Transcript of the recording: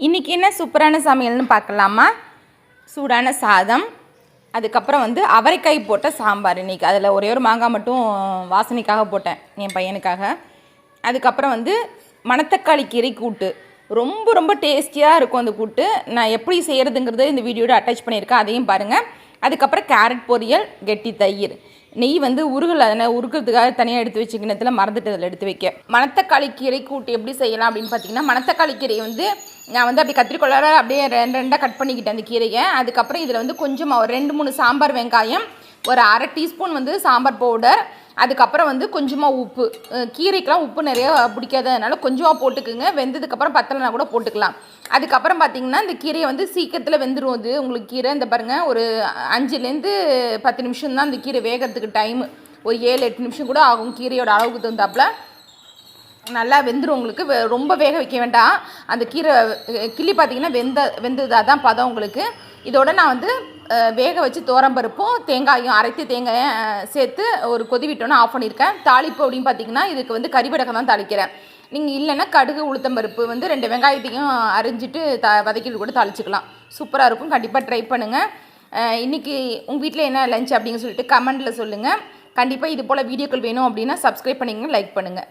இன்றைக்கி என்ன சூப்பரான சமையல்னு பார்க்கலாமா? சூடான சாதம் அதுக்கப்புறம் வந்து அவரைக்காய் போட்ட சாம்பார் இன்றைக்கி அதில் ஒரே ஒரு மாங்காய் மட்டும் வாசனைக்காக போட்டேன் என் பையனுக்காக. அதுக்கப்புறம் வந்து மணத்தக்காளி கீரை கூட்டு. ரொம்ப ரொம்ப டேஸ்டியாக இருக்கும் அந்த கூட்டு. நான் எப்படி செய்கிறதுங்கிறத இந்த வீடியோட அட்டாச் பண்ணியிருக்கேன் அதையும் பாருங்கள் அதுக்கப்புறம் கேரட் பொரியல் கெட்டி தயிர். நெய் வந்து உருகல் அதனால் உருக்கிறதுக்காக தனியாக எடுத்து வச்சு கிண்ணத்தில் மறந்துட்டு அதில் எடுத்து வைக்க. மணத்தக்காளி கீரை கூட்டு எப்படி செய்யலாம் அப்படின்னு பார்த்தீங்கன்னா மணத்தக்காளி கீரை வந்து நான் வந்து அப்படி கத்திரிக்கோளார அப்படியே ரெண்டு ரெண்டாக கட் பண்ணிக்கிட்டேன் அந்த கீரையை. அதுக்கப்புறம் இதில் வந்து கொஞ்சமாக ஒரு ரெண்டு மூணு சாம்பார் வெங்காயம் ஒரு அரை டீஸ்பூன் வந்து சாம்பார் பவுடர் அதுக்கப்புறம் வந்து கொஞ்சமாக உப்பு. கீரைக்கெலாம் உப்பு நிறைய பிடிக்காததுனால கொஞ்சமாக போட்டுக்குங்க. வெந்ததுக்கப்புறம் பத்தலைனா கூட போட்டுக்கலாம். அதுக்கப்புறம் பார்த்தீங்கன்னா இந்த கீரையை வந்து சீக்கிரத்தில் வெந்துடும் அது. உங்களுக்கு கீரை இந்த பாருங்கள் ஒரு அஞ்சுலேருந்து பத்து நிமிஷம் தான் இந்த கீரை வேகிறதுக்கு டைம் ஒரு ஏழு எட்டு நிமிஷம் கூட ஆகும் கீரையோட அளவுக்கு தகுந்தாப்புல. நல்லா வெந்துடும் உங்களுக்கு. ரொம்ப வேக வைக்க வேண்டாம். அந்த கீரை கிள்ளி பார்த்தீங்கன்னா வெந்த வெந்ததாக தான் பதம் உங்களுக்கு. இதோட நான் வந்து வேக வச்சு பருப்பும் தேங்காயும் அரைத்து தேங்காயை சேர்த்து ஒரு கொதிவிட்டோன்ன ஆஃப் பண்ணியிருக்கேன் தாளிப்பு அப்படின்னு பார்த்தீங்கன்னா இதுக்கு வந்து கறிவடகம் தான் தாளிக்கிறேன். நீங்கள் இல்லைன்னா கடுகு உளுத்தம்பருப்பு வந்து ரெண்டு வெங்காயத்தையும் அரிஞ்சிட்டு த வதக்கிட்டு கூட தாளிச்சுக்கலாம். சூப்பராக இருக்கும். கண்டிப்பாக ட்ரை பண்ணுங்கள் இன்றைக்கி உங்கள் வீட்டில் என்ன லஞ்ச் அப்படின்னு சொல்லிட்டு கமெண்டில் சொல்லுங்கள் கண்டிப்பாக இது போல் வீடியோக்கள் வேணும் அப்படின்னா சப்ஸ்கிரைப் பண்ணிங்க லைக் பண்ணுங்கள்